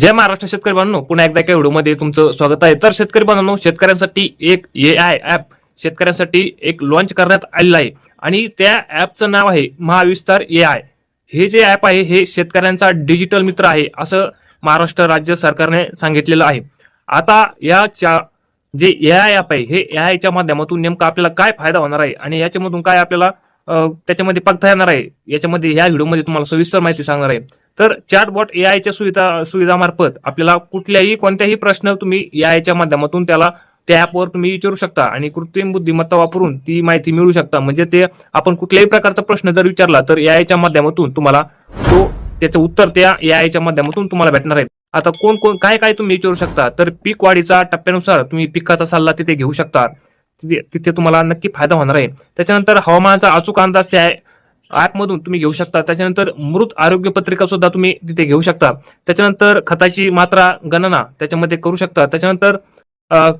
जय महाराष्ट्र शेतकरी बांधव पुन्हा एकदा एका व्हिडिओमध्ये तुमचं स्वागत आहे. तर शेतकरी बांधवांनो शेतकऱ्यांसाठी एक ए आय ऍप शेतकऱ्यांसाठी एक लॉन्च करण्यात आलेलं आहे. आणि त्या ऍपचं नाव आहे महाविस्तार ए आय हे जे ऍप आहे हे शेतकऱ्यांचा डिजिटल मित्र आहे असं महाराष्ट्र राज्य सरकारने सांगितलेलं आहे. आता या चा जे ए आय ऍप आहे हे ए आयच्या माध्यमातून नेमकं आपल्याला काय फायदा होणार आहे? आणि याच्यामधून काय आपल्याला त्याच्यामध्ये बघता येणार आहे? याच्यामध्ये या व्हिडिओमध्ये तुम्हाला सविस्तर माहिती सांगणार आहे. तर चॅटबॉट ए आयच्या सुविधा सुविधामार्फत आपल्याला कुठल्याही कोणत्याही प्रश्न तुम्ही ए आयच्या माध्यमातून त्याला त्या ऍपवर तुम्ही विचारू शकता आणि कृत्रिम बुद्धिमत्ता वापरून ती माहिती मिळू शकता. म्हणजे ते आपण कुठल्याही प्रकारचा प्रश्न जर विचारला तर ए आयच्या माध्यमातून तुम्हाला तो त्याचं उत्तर त्या ए आयच्या माध्यमातून तुम्हाला भेटणार आहे. आता कोण कोण काय काय तुम्ही विचारू शकता? तर पीक वाढीचा टप्प्यानुसार तुम्ही पिकाचा सल्ला तिथे घेऊ शकता. तिथे तिथे तुम्हाला नक्की फायदा होणार आहे. त्याच्यानंतर हवामानाचा अचूक अंदाज त्या ॲपमधून तुम्ही घेऊ शकता. त्याच्यानंतर मृत आरोग्य पत्रिका सुद्धा तुम्ही तिथे घेऊ शकता. त्याच्यानंतर खताची मात्रा गणना त्याच्यामध्ये करू शकता. त्याच्यानंतर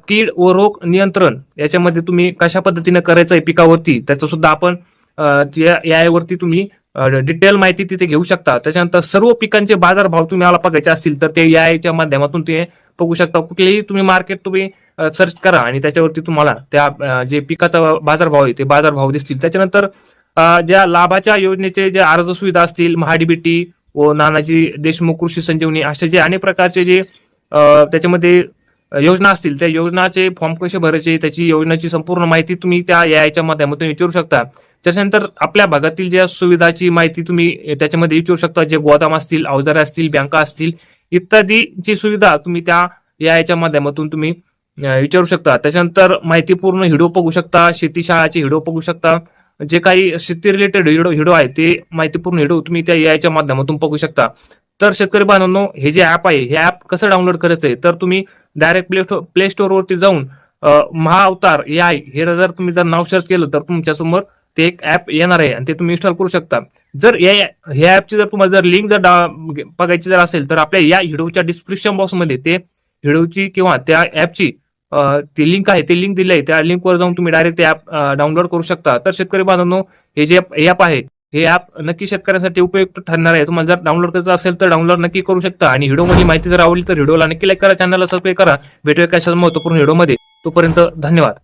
कीड व रोग नियंत्रण याच्यामध्ये तुम्ही कशा पद्धतीने करायचं आहे पिकावरती त्याचं सुद्धा आपण यावरती तुम्ही डिटेल माहिती तिथे घेऊ शकता. त्याच्यानंतर सर्व पिकांचे बाजारभाव तुम्ही मला बघायचे असतील तर ते याच्या माध्यमातून ते बघू शकता. कुठलेही तुम्ही मार्केट तुम्ही सर्च करा आणि त्याच्यावरती तुम्हाला त्या जे पिकाचा बाजारभाव आहे ते बाजारभाव दिसतील. त्याच्यानंतर ज्या लाभाच्या योजनेचे जे अर्ज सुविधा असतील महाडीबीटी व नानाजी देशमुख कृषी संजीवनी असे जे अनेक प्रकारचे जे त्याच्यामध्ये योजना असतील त्या योजनाचे फॉर्म कसे भरायचे त्याची योजनाची संपूर्ण माहिती तुम्ही त्या याच्या माध्यमातून विचारू शकता. त्याच्यानंतर आपल्या भागातील ज्या सुविधाची माहिती तुम्ही त्याच्यामध्ये विचारू शकता जे गोदाम असतील अवजारे असतील बँका असतील इत्यादीची सुविधा तुम्ही त्या याच्या माध्यमातून तुम्ही विचारू शकता. त्याच्यानंतर माहितीपूर्ण हिडो बघू शकता शेतीशाळाचे हिडो बघू शकता. जे काही शेती रिलेटेड व्हिडिओ व्हिडिओ आहे ते माहितीपूर्ण व्हिडिओ तुम्ही त्या एआयच्या माध्यमातून बघू शकता. तर शेतकरी बांधवांनो हे जे ऍप आहे हे ऍप कसं डाउनलोड करायचं आहे तर तुम्ही डायरेक्ट प्ले स्टोर प्ले स्टोअरवरती जाऊन महाअवतार ए आय हे जर तुम्ही जर नाव सर्च केलं तर तुमच्यासमोर ते एक ऍप येणार आहे आणि ते तुम्ही इन्स्टॉल करू शकता. जर या ह्या ऍपची जर तुम्हाला जर लिंक जर डा- बघायची जर असेल तर आपल्या या व्हिडिओच्या डिस्क्रिप्शन बॉक्समध्ये ते व्हिडिओची किंवा त्या ऍपची ती लिंक आहे ते लिंक दिली आहे त्या लिंकवर जाऊन तुम्ही डायरेक्ट ते ऍप डाउनलोड करू शकता. तर शेतकरी बांधवांनो हे जे ऍप आहे हे ऍप नक्की शेतकऱ्यांसाठी उपयुक्त ठरणार आहे. तुम्हाला जर डाउनलोड करायचं असेल तर डाउनलोड नक्की करू शकता. आणि व्हिडिओमध्ये माहिती जर आवडली तर व्हिडिओला नक्की लाईक करा चॅनलला सबस्क्राईब करा. भेटूया कशाच महत्त्वपूर्ण व्हिडिओमध्ये. तोपर्यंत धन्यवाद.